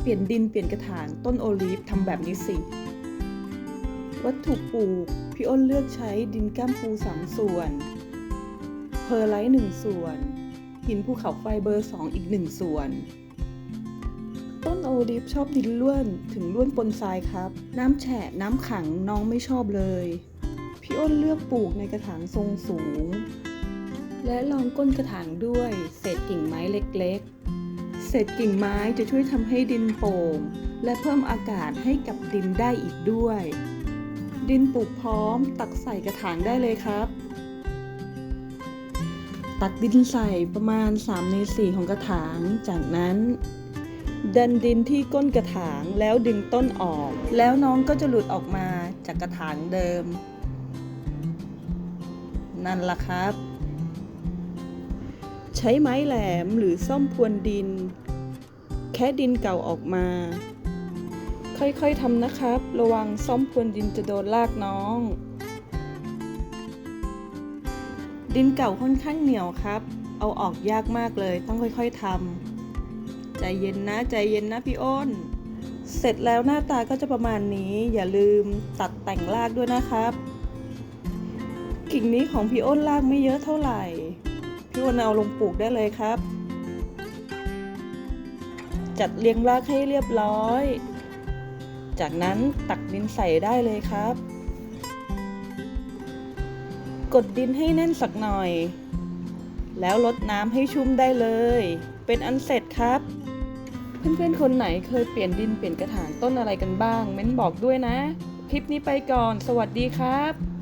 เปลี่ยนดินเปลี่ยนกระถางต้นโอลีฟทำแบบนี้สิ วัตถุปลูก พี่อ้นเลือกใช้ดินก้ามปูสามส่วน เพอร์ไลท์หนึ่งส่วน หินภูเขาไฟเบอร์สองอีกหนึ่งส่วน ต้นโอลิฟชอบดินล้วนถึงล้วนปนทรายครับ น้ำแฉะน้ำขังน้องไม่ชอบเลย พี่อ้นเลือกปลูกในกระถางทรงสูง และรองก้นกระถางด้วยเศษกิ่งไม้เล็กๆ เศษกิ่งไม้จะช่วยทำให้ดินโป่ง และเพิ่มอากาศให้กับดินได้อีกด้วย ดินปลูกพร้อม ตักใส่กระถางได้เลยครับ ตักดินใส่ประมาณ 3 ใน 4 ของกระถาง จากนั้น ดันดินที่ก้นกระถางแล้วดึงต้นออก แล้วน้องก็จะหลุดออกมาจากกระถางเดิม นั่นล่ะครับ ใช้ไม้แหลมหรือซ่อมพรวนดิน แค่ดินเก่าออกมา ค่อยๆทำนะครับ ระวังซ่อมพรวนดินจะโดนลากน้อง ดินเก่าค่อนข้างเหนียวครับ เอาออกยากมากเลยต้องค่อยๆทำใจเย็นนะใจเย็นนะพี่อ้น เสร็จแล้วหน้าตาก็จะประมาณนี้ อย่าลืมตัดแต่งรากด้วยนะครับ กิ่งนี้ของพี่อ้นรากไม่เยอะเท่าไหร่ พี่อ้นเอาลงปลูกได้เลยครับ จัดเรียงรากให้เรียบร้อย จากนั้นตักดินใส่ได้เลยครับ กดดินให้แน่นสักหน่อย แล้วลดน้ำให้ชุ่มได้เลย เป็นอันเสร็จครับ เพื่อนๆคนไหนเคยเปลี่ยนดินเปลี่ยนกระถางต้นอะไรกันบ้าง เม้นบอกด้วยนะ คลิปนี้ไปก่อน สวัสดีครับ